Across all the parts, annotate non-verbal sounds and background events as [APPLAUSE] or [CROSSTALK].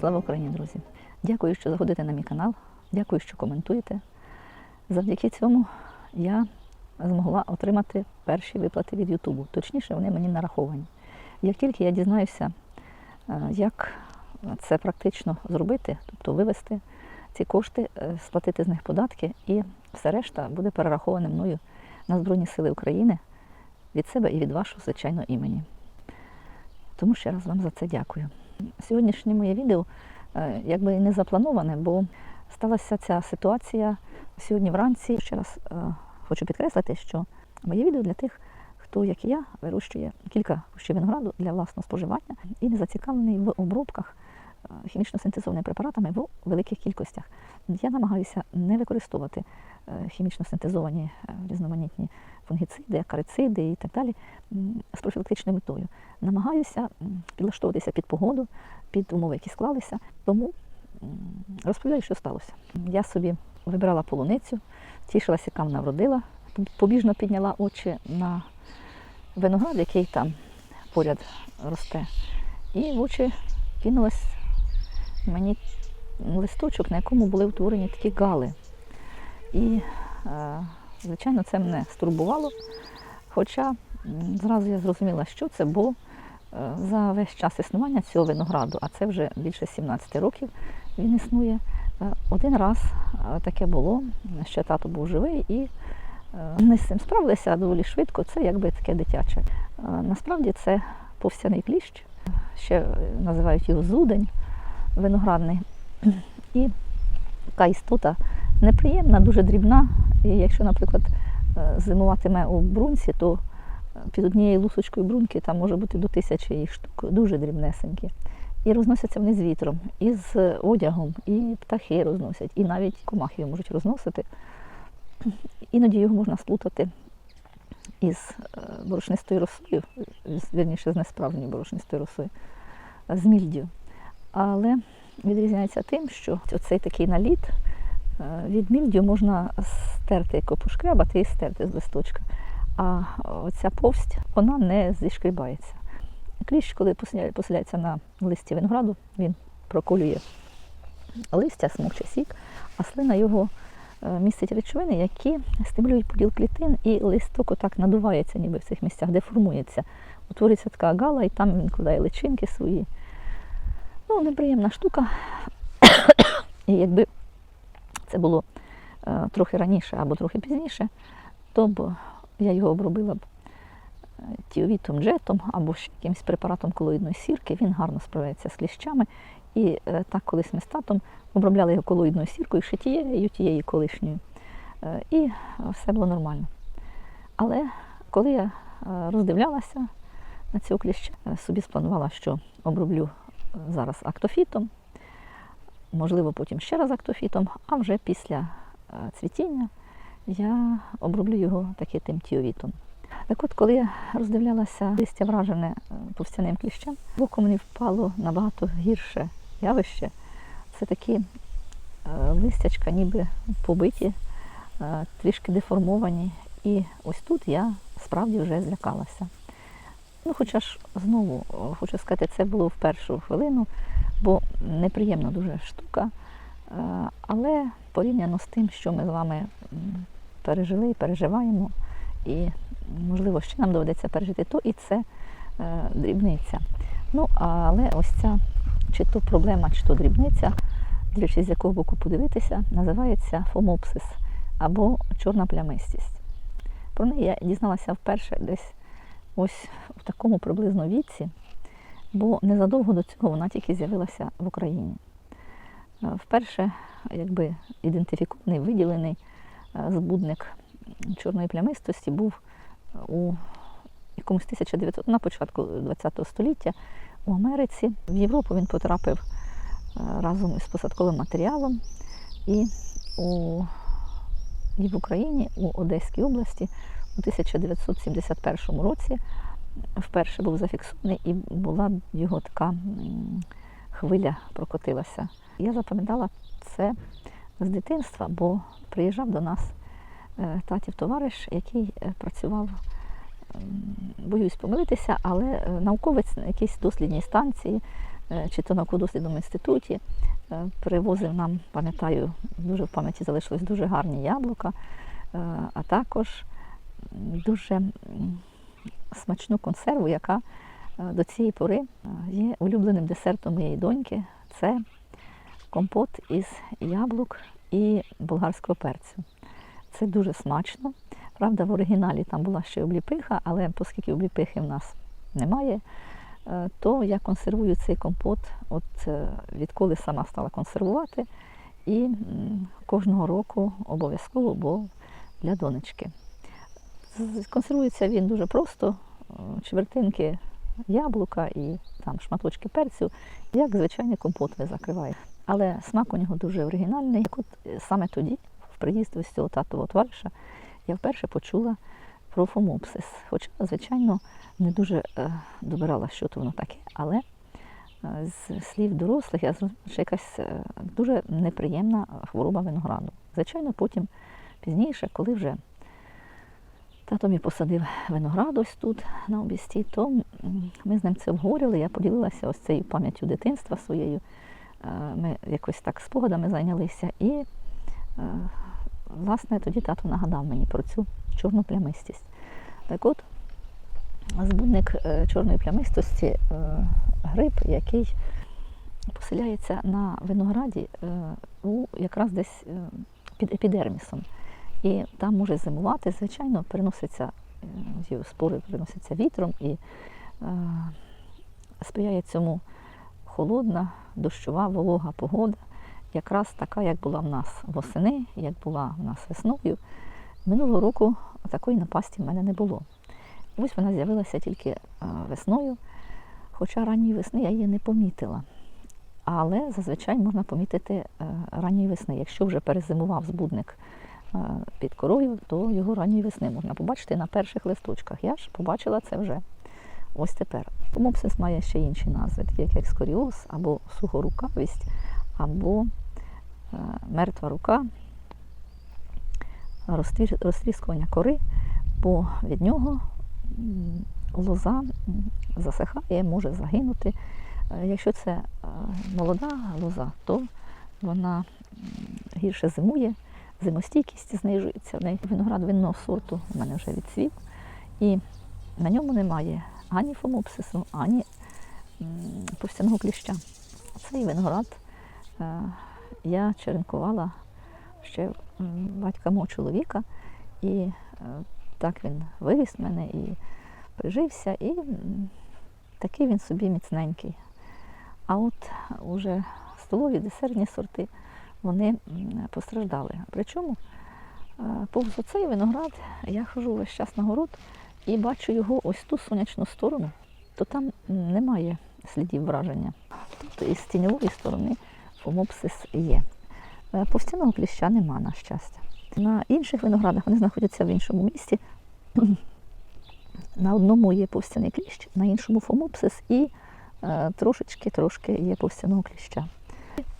Слава Україні, друзі! Дякую, що заходите на мій канал. Дякую, що коментуєте. Завдяки цьому я змогла отримати перші виплати від Ютубу. Точніше, вони мені нараховані. Як тільки я дізнаюся, е, як це практично зробити, тобто вивести ці кошти, е, сплатити з них податки, і все решта буде перераховане мною на Збройні Сили України від себе і від вашого, звичайно, імені. Тому ще раз вам за це дякую. Сьогоднішнє моє відео е, якби і не заплановане, бо сталася ця ситуація сьогодні вранці. Ще раз е, хочу підкреслити, що моє відео для тих, хто, як і я, вирощує кілька кущів винограду для власного споживання і не зацікавлений в обробках е, хімічно синтезованими препаратами в великих кількостях. Я намагаюся не використовувати хімічно синтезовані різноманітні фунгіциди, акарициди і так далі з профілактичною метою. Намагаюся підлаштовуватися під погоду, під умови, які склалися. Тому розповідаю, що сталося. Я собі вибирала полуницю, тішилася, яка вона вродила, побіжно підняла очі на виноград, який там поряд росте. І в очі кинулась мені листочок, на якому були утворені такі гали. І, е, звичайно, це мене стурбувало. Хоча зразу я зрозуміла, що це, бо е, за весь час існування цього винограду, а це вже більше 17 років він існує. е, Один раз е, таке було, ще тато був живий, і ми з цим справилися доволі швидко. Це якби таке дитяче. Насправді це повстяний кліщ, ще називають його зудень виноградний. І така істота неприємна, дуже дрібна. І якщо, наприклад, е, зимуватиме у брунці, то е, під однією лусочкою бруньки там може бути до тисячі їх штук, дуже дрібнесенькі. І розносяться вони з вітром, і з одягом, і птахи розносять, і навіть комахи можуть розносити. Іноді його можна сплутати із е, борошнистою росою, вірніше, з несправжньою борошнистою росою, з мільдю. Але відрізняється тим, що оцей такий наліт від мільдю можна стерти, копошкрябати і стерти з листочка. А оця повсть, вона не зішкрібається. Кліщ, коли поселяється на листі винограду, він проколює листя, смокче сік, а слина його е, містить речовини, які стимулюють поділ клітин, і листок отак надувається ніби в цих місцях, де формується. Утворюється така гала, і там він кладає личинки свої. Ну, неприємна штука. [COUGHS] І якби це було е, трохи раніше або трохи пізніше, то б я його обробила б е, тіовітом джетом або ще якимось препаратом колоїдної сірки. Він гарно справляється з кліщами. І е, так колись ми з татом обробляли його колоїдною сіркою, ще тією, тією колишньою. І все було нормально. Але коли я роздивлялася на цього кліща, собі спланувала, що оброблю зараз актофітом, можливо, потім ще раз актофітом, а вже після е, цвітіння я оброблю його таки тим тіовітом. Так от, коли я роздивлялася листя вражене е, повстяним кліщем, в око мені впало набагато гірше явище. Це такі е, листячка, ніби побиті, трішки деформовані. І ось тут я справді вже злякалася. Ну, хоча ж знову хочу сказати, це було в першу хвилину, бо неприємна дуже штука. Е, Але порівняно з тим, що ми з вами пережили і переживаємо, і, можливо, ще нам доведеться пережити, то і це е, дрібниця. Ну, але ось ця чи то проблема, чи то дрібниця, дивлячись з якого боку подивитися, називається фомопсис або чорна плямистість. Про неї я дізналася вперше десь ось в такому приблизно віці, бо незадовго до цього вона тільки з'явилася в Україні. Е, Вперше якби ідентифікований, виділений е, збудник чорної плямистості був у якомусь 1900, на початку ХХ століття у Америці. В Європу він потрапив е, разом із посадковим матеріалом і у, і в Україні, у Одеській області у 1971 році вперше був зафіксований і була його така хвиля прокотилася. Я запам'ятала це з дитинства, бо приїжджав до нас е, татів товариш, який е, працював, боюсь помилитися, але е, науковець на якійсь дослідній станції чи то науково-дослідному інституті. Привозив нам, пам'ятаю, дуже в пам'яті залишилось дуже гарні яблука, а також дуже смачну консерву, яка е, до цієї пори е, є улюбленим десертом моєї доньки. Це компот із яблук і болгарського перцю. Це дуже смачно. Правда, в оригіналі там була ще обліпиха, але оскільки обліпихи в нас немає, е, то я консервую цей компот, от відколи сама стала консервувати, і кожного року обов'язково, бо для донечки. З- Консервується він дуже просто, чвертинки яблука і там шматочки перцю, як звичайний компот ви закриваєте. Але смак у нього дуже оригінальний. Як от е, саме тоді, в приїзді ось цього татового товариша, я вперше почула про фомопсис. Хоча, звичайно, не дуже е, добирала, що то воно таке, але е, з слів дорослих я зрозуміла, що якась дуже неприємна хвороба винограду. Звичайно, потім пізніше, коли вже тато мій посадив виноград ось тут на обісті, то ми з ним це обговорювали. Я поділилася ось цією пам'яттю дитинства своєю. Е, Ми якось так спогадами зайнялися. І, е, власне, тоді тато нагадав мені про цю чорну плямистість. Так от, збудник е, чорної плямистості гриб, який поселяється на винограді у якраз десь під епідермісом. І там може зимувати, звичайно, переноситься е, спори переносяться вітром і е, сприяє цьому холодна, дощова, волога погода, якраз така, як була в нас восени, як була в нас весною. Минулого року такої напасті в мене не було. Ось вона з'явилася тільки е, весною, хоча ранньої весни я її не помітила. Але зазвичай можна помітити ранньої весни. Якщо вже перезимував збудник під корою, то його ранньої весни можна побачити на перших листочках. Я ж побачила це вже ось тепер. Помопсис має ще інші назви, такі як екскоріоз, або сухорукавість, або е, мертва рука, розтріскування кори, бо від нього лоза засихає, може загинути. Е, Якщо це е, молода лоза, то вона гірше зимує, зимостійкість знижується. Виноград винного сорту у мене вже відцвів, і на ньому немає ані фомопсису, ані повстяного кліща. Цей виноград е, я черенкувала ще батька мого чоловіка, і е, так він виріс в мене і прижився, і такий він собі міцненький. А от уже столові десертні сорти вони постраждали. Причому е, повз оцей виноград я хожу весь час на город і бачу його ось ту сонячну сторону, то там немає слідів враження. Тобто із тіньової сторони фомопсис є. Е, Повстяного кліща нема, на щастя. На інших виноградах вони знаходяться в іншому місці. На одному є повстяний кліщ, на іншому фомопсис і е, трошечки-трошки є повстяного кліща.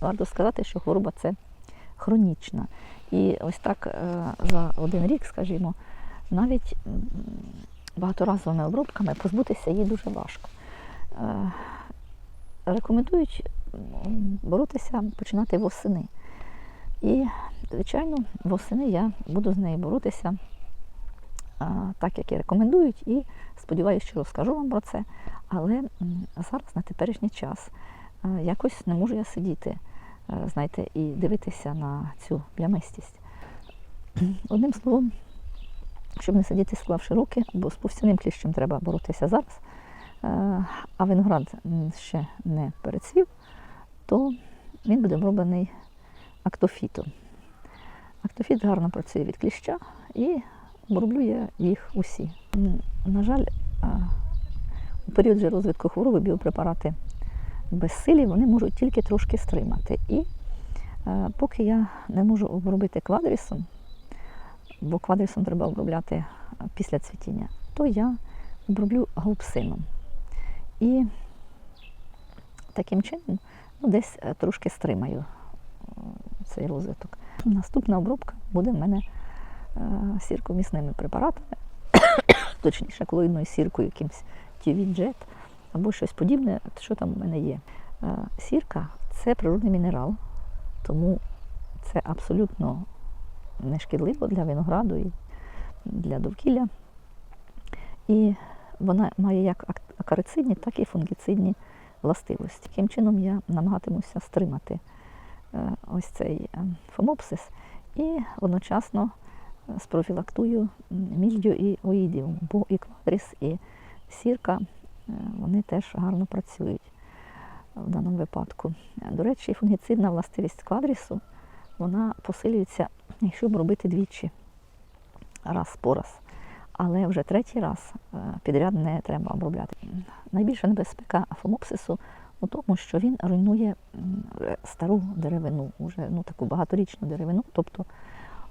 Варто сказати, що хвороба це хронічна. І ось так е, за один рік, скажімо, навіть багаторазовими обробками позбутися її дуже важко. Е, Рекомендують боротися, починати восени. І, звичайно, восени я буду з нею боротися так, як і рекомендують, і сподіваюся, що розкажу вам про це. Але зараз на теперішній час якось не можу я сидіти, е, знаєте, і дивитися на цю плямистість. [CLEARS THROAT] Одним словом, щоб не сидіти, склавши руки, бо з повстяним кліщем треба боротися зараз, е, а виноград ще не перецвів, то він буде оброблений актофітом. Актофіт гарно працює від кліща і оброблює їх усі. На жаль, у період розвитку хвороби біопрепарати безсилі вони можуть тільки трошки стримати. І е, поки я не можу обробити квадрісом, бо квадрісом треба обробляти е, після цвітіння, то я оброблю гаупсином. І таким чином ну, десь е, трошки стримаю е, цей розвиток. Наступна обробка буде в мене сірковмісними препаратами, [COUGHS] точніше, колоїдною сіркою, якимсь тівіджет або щось подібне, що там в мене є. Е, Сірка це природний мінерал, тому це абсолютно не шкідливо для винограду і для довкілля. І вона має як акарицидні, так і фунгіцидні властивості. Таким чином я намагатимуся стримати е, ось цей е, фомопсис і одночасно спрофілактую мільдю і оїдіум, бо і квадріс, і сірка вони теж гарно працюють в даному випадку. Е, До речі, фунгіцидна властивість квадрісу вона посилюється, якщо б робити двічі, раз по раз. Але вже третій раз е, підряд не треба обробляти. Найбільша небезпека фомопсису у тому, що він руйнує е, стару деревину, уже ну, таку багаторічну деревину, тобто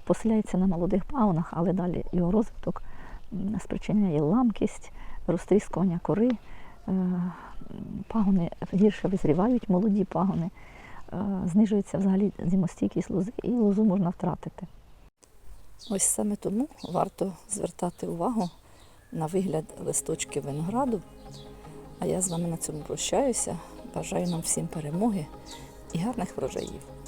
поселяється на молодих пагонах, але далі його розвиток спричиняє ламкість, розтріскування кори, е, пагони гірше визрівають, молоді пагони, е, знижується взагалі зимостійкість лози, і лозу можна втратити. Ось саме тому варто звертати увагу на вигляд листочки винограду. А я з вами на цьому прощаюся. Бажаю нам всім перемоги і гарних врожаїв.